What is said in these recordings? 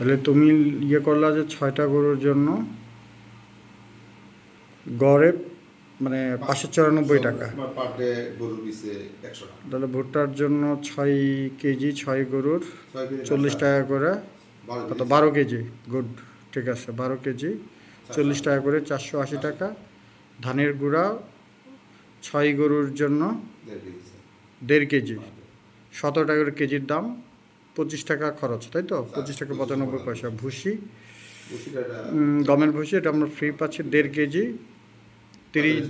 তাহলে তুমি ইয়ে করলা যে ছয়টা গরুর জন্য গড়ে মানে পাঁচশো চুরানব্বই টাকা। তাহলে ভুট্টার জন্য ছয় কেজি ছয় গরুর চল্লিশ টাকা করে বারো কত? কেজি। বারো কেজি গুড ঠিক আছে বারো কেজি চল্লিশ টাকা করে চারশো আশি টাকা। ধানের গুঁড়া ছয় গরুর জন্য। দেড় কেজি। সতেরো টাকা করে কেজির দাম। পঁচিশ টাকা খরচ তাই তো? পঁচিশ টাকা পঁচানব্বই পয়সা। ভুসি। গমের ভুসি এটা আমরা ফ্রি পাচ্ছি দেড় কেজি। তিরিশ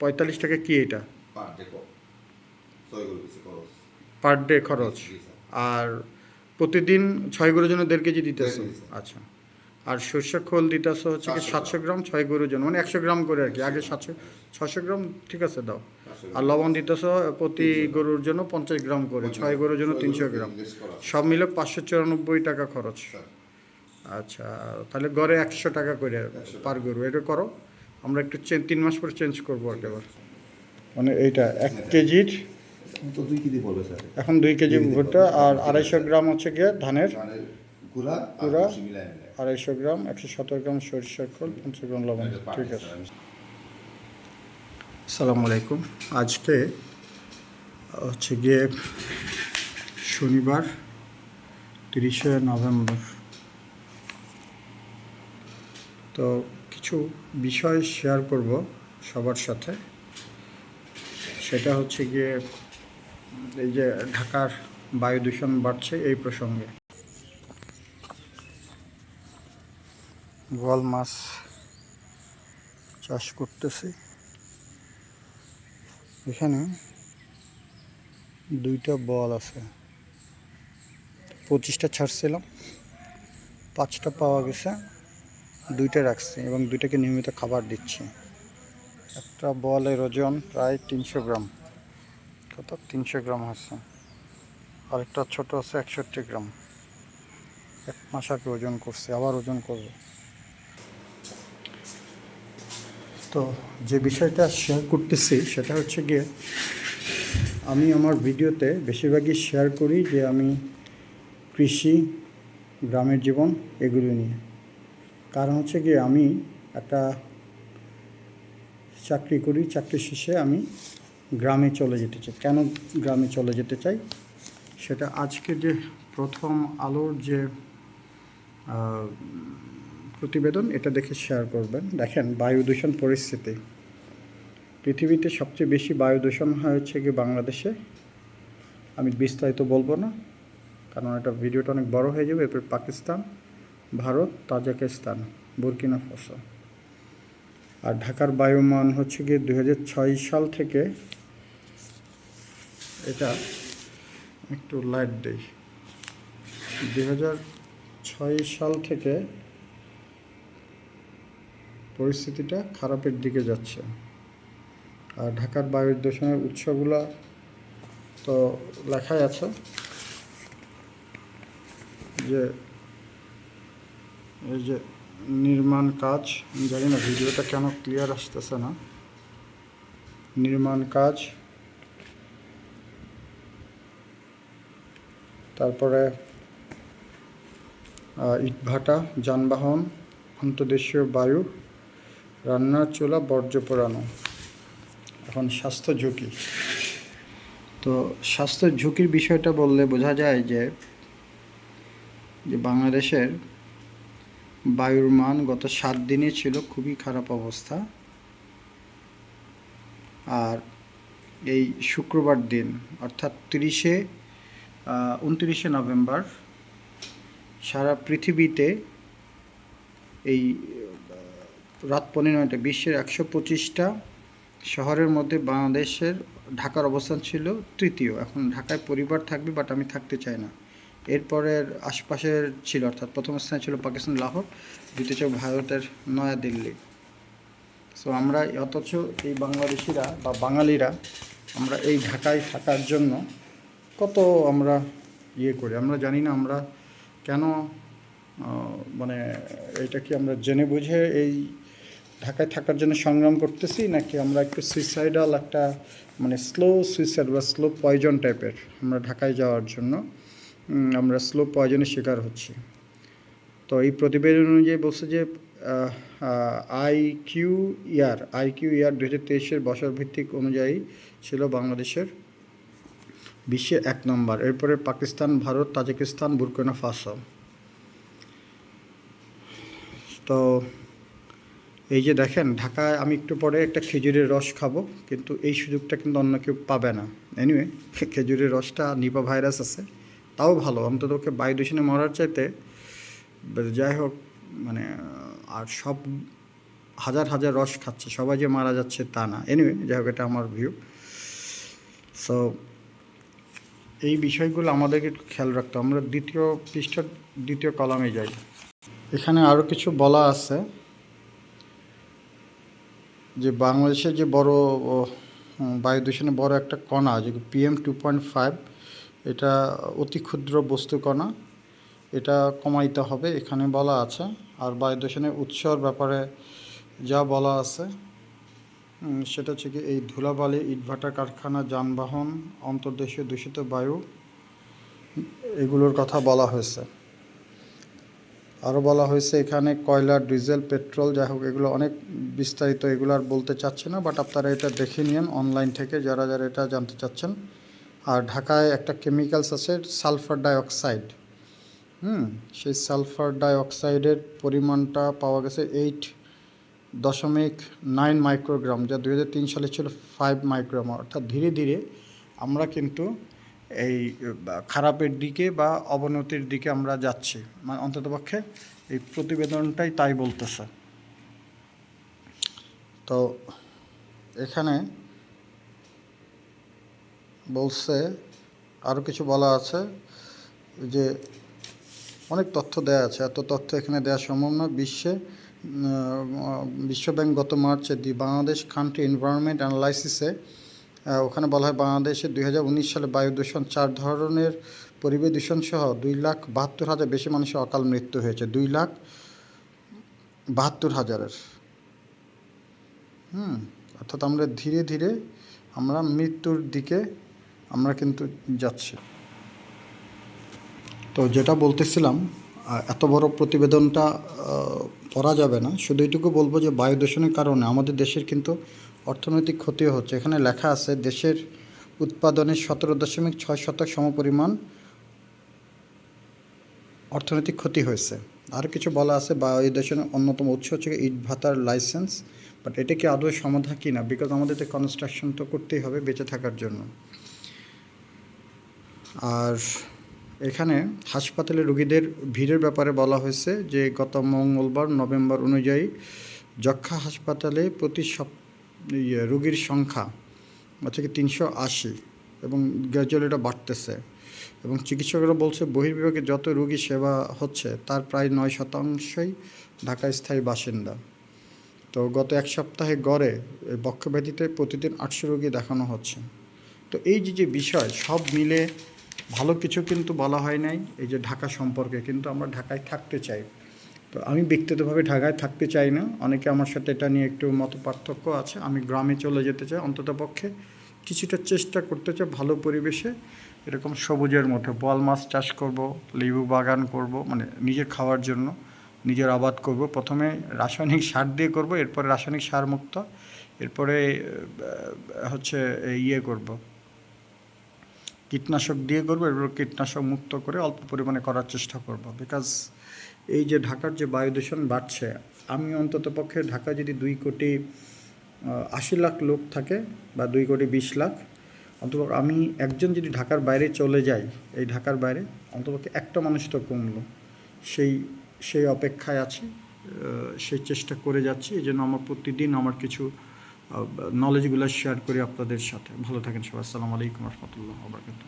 পঁয়তাল্লিশ টাকা কি এটা? পার ডে খরচ। আর প্রতিদিন ছয় গরুর জন্য দেড় কেজি দিতেছো। আচ্ছা। আর সর্ষে খোল দিতেছো হচ্ছে কি সাতশো গ্রাম ছয় গরুর জন্য মানে একশো গ্রাম করে আর কি। আগে সাতশো ছশো গ্রাম ঠিক আছে দাও। আর লবণ দিতেছো প্রতি গরুর জন্য পঞ্চাশ গ্রাম করে ছয় গরুর জন্য তিনশো গ্রাম। সব মিলে পাঁচশো চুরানব্বই টাকা খরচ। আচ্ছা। তাহলে গড়ে একশো টাকা করে পার গরু। এটা করো আমরা একটু তিন মাস পরে চেঞ্জ করব আর এবার মানে এইটা এক কেজির? তো দুই কেজি পড়বে স্যার। এখন দুই কেজি ভুট্টা আর আড়াইশো গ্রাম হচ্ছে গিয়ে ধানের গুঁড়া আড়াইশো গ্রাম একশো সতেরো গ্রাম সরিষার খোল পঞ্চাশ গ্রাম লবণ। ঠিক আছে। আসসালামু আলাইকুম। আজকে হচ্ছে গিয়ে শনিবার তিরিশে নভেম্বর। তো কিছু বিষয় শেয়ার করব সবার সাথে। সেটা হচ্ছে গিয়ে এই যে ঢাকার বায়ু দূষণ বাড়ছে এই প্রসঙ্গে। গোয়াল মাছ চাষ করতেছি। এখানে দুইটা বল আছে। পঁচিশটা ছাড়ছিলাম, পাঁচটা পাওয়া গেছে, দুইটা রাখছি এবং দুইটাকে নিয়মিত খাবার দিচ্ছি। একটা বলের ওজন প্রায় তিনশো গ্রাম। কত? তিনশো গ্রাম হচ্ছে। আরেকটা ছোট আছে একষট্টি গ্রাম। এক মাস আগে ওজন করছে, আবার ওজন করবে। তো যে বিষয়টা শেয়ার করতেছি সেটা হচ্ছে গিয়ে আমি আমার ভিডিওতে বেশিরভাগই শেয়ার করি যে আমি কৃষি, গ্রামের জীবন এগুলো নিয়ে। কারণ হচ্ছে গিয়ে আমি একটা চাকরি করি চাকরি শেষে আমি গ্রামে চলে যেতে চাই। কেন গ্রামে চলে যেতে চাই? সেটা আজকে যে প্রথম আলোর যে প্রতিবেদন এটা দেখে শেয়ার করবেন। দেখেন বায়ু দূষণ পরিস্থিতি। পৃথিবীতে সবচেয়ে বেশি বায়ু দূষণ হয় কি বাংলাদেশে? আমি বিস্তারিত বলব না, কারণ এটা ভিডিওটা অনেক বড় হয়ে যাবে। এরপর Pakistan, Bharat, Tajikistan, Burkina Faso. আর ঢাকার বায়ুমান হচ্ছে গিয়ে দু হাজার ছয় সাল থেকে এটা একটু লাইট দেই। দুই ছয় সাল থেকে পরিস্থিতিটা খারাপের দিকে যাচ্ছে। আর ঢাকার বায়ু দূষণের উৎসগুলো তো লেখাই আছে যে, এই যে নির্মাণ কাজ জানি না ভিডিওটা কেন ক্লিয়ার আসতেছে না। নির্মাণ কাজ, তারপরে ইটভাটা, যানবাহন, অন্তর্দেশীয় বায়ু রান্নার চুলা, বর্জ্য পোড়ানো। এখন স্বাস্থ্য ঝুঁকি। তো স্বাস্থ্য ঝুঁকির বিষয়টা বললে বোঝা যায় যে যে বাংলাদেশের বায়ুর মান গত সাত দিনে ছিল খুবই খারাপ অবস্থা। আর এই শুক্রবার দিন, অর্থাৎ তিরিশে উনত্রিশে নভেম্বর, সারা পৃথিবীতে এই রাত পনেরো নয়টা, বিশ্বের একশো পঁচিশটা শহরের মধ্যে বাংলাদেশের ঢাকার অবস্থান ছিল তৃতীয়। এখন ঢাকায় পরিবার থাকবে বাট আমি থাকতে চাই না। এরপরের আশপাশের ছিল, অর্থাৎ প্রথম স্থানে ছিল পাকিস্তান, লাহোর, দ্বিতীয় ছিল ভারতের নয়াদিল্লি। সো আমরা অথচ এই বাংলাদেশিরা বা বাঙালিরা আমরা এই ঢাকায় থাকার জন্য কত আমরা ইয়ে করি? আমরা জানি না, আমরা কেন মানে এটা কি আমরা জেনে বুঝে এই ঢাকায় থাকার জন্য সংগ্রাম করতেছি, নাকি আমরা একটু সুইসাইডাল একটা মানে স্লো সুইসাইড বা স্লো পয়জন টাইপের আমরা ঢাকায় যাওয়ার জন্য আমরা স্লো পয়জনের শিকার হচ্ছি। তো এই প্রতিবেদন অনুযায়ী বলছে যে I Q air I Q air দু হাজার তেইশের বছর ভিত্তিক অনুযায়ী ছিল বাংলাদেশের বিশ্বে এক নম্বর। এরপরে Pakistan, Bharat, Tajikistan, Burkina Faso. তো এই যে দেখেন, ঢাকায় আমি একটু পরে একটা খেজুরের রস খাব, কিন্তু এই সুযোগটা কিন্তু অন্য কেউ পাবে না। এনিওয়ে খেজুরের রসটা নিপা ভাইরাস আছে, তাও ভালো। অন্তত ওকে বায়ু দূষণে মরার চাইতে যাই হোক মানে আর সব হাজার হাজার রস খাচ্ছে, সবাই যে মারা যাচ্ছে তা না। এনিওয়ে যাই হোক, এটা আমার ভিউ সো এই বিষয়গুলো আমাদেরকে একটু খেয়াল রাখতে আমরা দ্বিতীয় পৃষ্ঠার দ্বিতীয় কলামে যাই। এখানে আরও কিছু বলা আছে। যে বাংলাদেশের যে বড় বায়ু দূষণে বড় একটা কণা, যে পিএম টু পয়েন্ট ফাইভ এটা অতি ক্ষুদ্র বস্তু কণা। এটা কমাইতে হবে, এখানে বলা আছে। আর বায়ু দূষণের উৎসর ব্যাপারে যা বলা আছে সেটা হচ্ছে কি এই ধুলাবালি, ইটভাটা কারখানা, যানবাহন, অন্তর্দেশীয় দূষিত বায়ু, এগুলোর কথা বলা হয়েছে। আরও বলা হয়েছে, এখানে কয়লা, ডিজেল, পেট্রোল যাই হোক, এগুলো অনেক বিস্তারিত এগুলো আর বলতে চাচ্ছি না বাট আপনারা এটা দেখে নিন অনলাইন থেকে, যারা যারা এটা জানতে চাচ্ছেন। আর ঢাকায় একটা কেমিক্যালস আছে সালফার ডাইঅক্সাইড হুম, সেই সালফার ডাইঅক্সাইডের পরিমাণটা পাওয়া গেছে এইট দশমিক নাইন মাইক্রোগ্রাম যা দুই হাজার তিন সালে ছিল ফাইভ মাইক্রোগ্রাম অর্থাৎ ধীরে ধীরে আমরা কিন্তু এই খারাপের দিকে বা অবনতির দিকে আমরা যাচ্ছি। মানে অন্ততপক্ষে এই প্রতিবেদনটাই তাই বলতেছে। তো এখানে বলছে আরও কিছু বলা আছে যে অনেক তথ্য দেওয়া আছে। এত তথ্য এখানে দেওয়া সম্ভব না। বিশ্বে বিশ্বব্যাংক গত মার্চে দি বাংলাদেশ কান্ট্রি এনভায়রনমেন্ট অ্যানালাইসিসে ওখানে বলা হয় বাংলাদেশে দুই হাজার উনিশ সালে বায়ু দূষণ চার ধরনের পরিবেশ দূষণ সহ দুই লাখ বাহাত্তর হাজার বেশি মানুষের অকাল মৃত্যু হয়েছে। দুই লাখ বাহাত্তর হাজারের। হুম, অর্থাৎ আমরা ধীরে ধীরে আমরা মৃত্যুর দিকে আমরা কিন্তু যাচ্ছি। তো যেটা বলতেছিলাম এত বড় প্রতিবেদনটা পড়া যাবে না। শুধু এইটুকু বলব যে বায়ু দূষণের কারণে আমাদের দেশের কিন্তু অর্থনৈতিক ক্ষতিও হচ্ছে। এখানে লেখা আছে দেশের উৎপাদনের সতেরো দশমিক ছয় শতক সমপরিমাণ অর্থনৈতিক ক্ষতি হয়েছে। আর কিছু বলা আছে বায়ু দূষণের অন্যতম উৎস হচ্ছে ইট ভাতার লাইসেন্স। বাট এটা কি আদৌ সমাধান কি না বিকজ আমাদের তো কনস্ট্রাকশন তো করতেই হবে বেঁচে থাকার জন্য। আর এখানে হাসপাতালে রোগীদের ভিড়ের ব্যাপারে বলা হয়েছে যে গত মঙ্গলবার নভেম্বর অনুযায়ী যক্ষা হাসপাতালে প্রতি সপ ইয়ে, রোগীর সংখ্যা হচ্ছে কি তিনশো আশি এবং গ্র্যাজুয়ালি এটা বাড়তেছে। এবং চিকিৎসকরা বলছে বহির্বিভাগে যত রোগী সেবা হচ্ছে তার প্রায় নয় শতাংশই ঢাকা স্থায়ী বাসিন্দা। তো গত এক সপ্তাহে গড়ে বক্ষব্যাধিতে প্রতিদিন আটশো রোগী দেখানো হচ্ছে। তো এই যে যে বিষয়, সব মিলে ভালো কিছু কিন্তু বলা হয় নাই। এই যে ঢাকা সম্পর্কে, কিন্তু আমরা ঢাকায় থাকতে চাই। তো আমি ব্যক্তিগতভাবে ঢাকায় থাকতে চাই না। অনেকে আমার সাথে এটা নিয়ে একটু মত পার্থক্য আছে। আমি গ্রামে চলে যেতে চাই, অন্তত পক্ষে কিছুটা চেষ্টা করতে চাই ভালো পরিবেশে। এরকম সবুজের মধ্যে বল মাছ চাষ করব, লেবু বাগান করব মানে নিজের খাওয়ার জন্য নিজের আবাদ করব। প্রথমে রাসায়নিক সার দিয়ে করব, এরপরে রাসায়নিক সার মুক্ত, এরপরে হচ্ছে ইয়ে করব। কীটনাশক দিয়ে করব, এরপর কীটনাশক মুক্ত করে অল্প পরিমাণে করার চেষ্টা করব। বিকজ এই যে ঢাকার যে বায়ু দূষণ বাড়ছে, আমি অন্তত পক্ষে ঢাকা যদি দুই কোটি আশি লাখ লোক থাকে বা দুই কোটি বিশ লাখ, অন্তত আমি একজন যদি ঢাকার বাইরে চলে যাই, এই ঢাকার বাইরে অন্তপক্ষে একটা মানুষ তো কমলো। সেই সেই অপেক্ষায় আছে সেই চেষ্টা করে যাচ্ছি, এই জন্য আমার প্রতিদিন আমার কিছু নলেজগুলো শেয়ার করি আপনাদের সাথে। ভালো থাকেন সবাই। আসসালামু আলাইকুম রহমতুল্লাহ আবরকাত